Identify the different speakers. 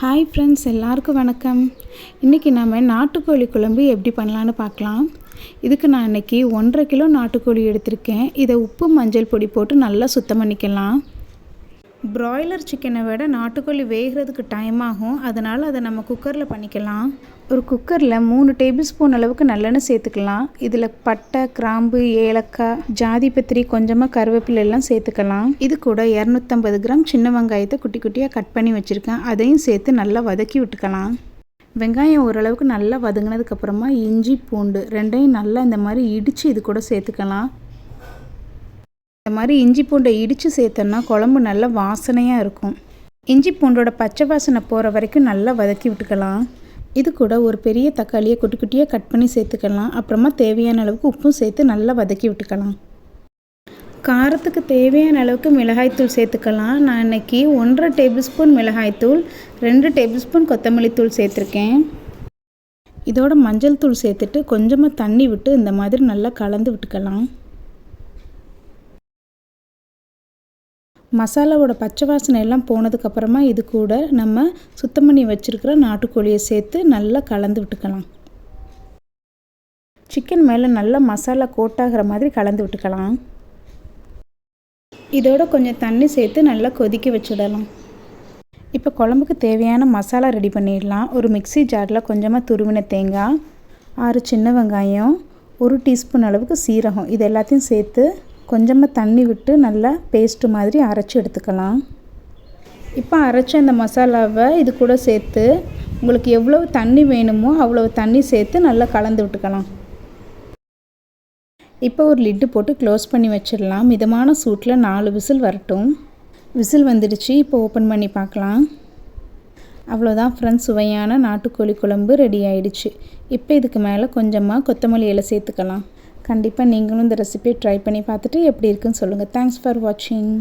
Speaker 1: Hi friends எல்லாருக்கும் வணக்கம். இன்றைக்கி நம்ம நாட்டுக்கோழி குழம்பு எப்படி பண்ணலான்னு பார்க்கலாம். இதுக்கு நான் இன்றைக்கி ஒன்றரை கிலோ நாட்டுக்கோழி எடுத்திருக்கேன். இதை உப்பு மஞ்சள் பொடி போட்டு நல்லா சுத்தம் பண்ணிக்கலாம். பிராய்லர் சிக்கனை விட நாட்டுக்கோழி வேகிறதுக்கு டைம் ஆகும். அதனால் அதை நம்ம குக்கரில் பண்ணிக்கலாம். ஒரு குக்கரில் மூணு டேபிள் ஸ்பூன் அளவுக்கு நல்லெண்ணெய் சேர்த்துக்கலாம். இதில் பட்டை கிராம்பு ஏலக்காய் ஜாதி பத்திரி கொஞ்சமாக கருவேப்பிலை எல்லாம் சேர்த்துக்கலாம். இது கூட இரநூத்தம்பது கிராம் சின்ன வெங்காயத்தை குட்டி குட்டியாக கட் பண்ணி வச்சுருக்கேன். அதையும் சேர்த்து நல்லா வதக்கி விட்டுக்கலாம். வெங்காயம் ஓரளவுக்கு நல்லா வதங்கினதுக்கப்புறமா இஞ்சி பூண்டு ரெண்டையும் நல்லா இந்த மாதிரி இடித்து இது கூட சேர்த்துக்கலாம். இந்த மாதிரி இஞ்சி பூண்டை இடித்து சேர்த்தோன்னா குழம்பு நல்லா வாசனையாக இருக்கும். இஞ்சி பூண்டோட பச்சை வாசனை போகிற வரைக்கும் நல்லா வதக்கி விட்டுக்கலாம். இது கூட ஒரு பெரிய தக்காளியை குட்டி குட்டியாக கட் பண்ணி சேர்த்துக்கலாம். அப்புறமா தேவையான அளவுக்கு உப்பும் சேர்த்து நல்லா வதக்கி விட்டுக்கலாம். காரத்துக்கு தேவையான அளவுக்கு மிளகாய்த்தூள் சேர்த்துக்கலாம். நான் இன்றைக்கி ஒன்றரை டேபிள் ஸ்பூன் மிளகாய்த்தூள் ரெண்டு டேபிள் ஸ்பூன் கொத்தமல்லி தூள் சேர்த்துருக்கேன். இதோட மஞ்சள் தூள் சேர்த்துட்டு கொஞ்சமாக தண்ணி விட்டு இந்த மாதிரி நல்லா கலந்து விட்டுக்கலாம். மசாலாவோட பச்சை வாசனை எல்லாம் போனதுக்கப்புறமா இது கூட நம்ம சுத்தம் பண்ணி வச்சுருக்கிற நாட்டுக்கோழியை சேர்த்து நல்லா கலந்து விட்டுக்கலாம். சிக்கன் மேலே நல்லா மசாலா கோட்டாகிற மாதிரி கலந்து விட்டுக்கலாம். இதோட கொஞ்சம் தண்ணி சேர்த்து நல்லா கொதிக்க வச்சுடலாம். இப்போ குழம்புக்கு தேவையான மசாலா ரெடி பண்ணிடலாம். ஒரு மிக்சி ஜாரில் கொஞ்சமாக துருவின தேங்காய் ஆறு சின்ன வெங்காயம் ஒரு டீஸ்பூன் அளவுக்கு சீரகம் இது எல்லாத்தையும் சேர்த்து கொஞ்சமாக தண்ணி விட்டு நல்லா பேஸ்ட்டு மாதிரி அரைச்சி எடுத்துக்கலாம். இப்போ அரைச்ச அந்த மசாலாவை இது கூட சேர்த்து உங்களுக்கு எவ்வளவு தண்ணி வேணுமோ அவ்வளோ தண்ணி சேர்த்து நல்லா கலந்து விட்டுக்கலாம். இப்போ ஒரு லிட்டு போட்டு க்ளோஸ் பண்ணி வச்சிடலாம். மிதமான சூட்டில் நாலு விசில் வரட்டும். விசில் வந்துடுச்சு. இப்போ ஓப்பன் பண்ணி பார்க்கலாம். அவ்வளோதான் ஃப்ரெண்ட்ஸ் சுவையான நாட்டுக்கோழி குழம்பு ரெடி ஆயிடுச்சு. இப்போ இதுக்கு மேலே கொஞ்சமாக கொத்தமல்லி இலை சேர்த்துக்கலாம். கண்டிப்பாக நீங்களும் இந்த ரெசிபியை ட்ரை பண்ணி பார்த்துட்டு எப்படி இருக்குன்னு சொல்லுங்கள் தேங்க்ஸ் ஃபார் வாட்சிங்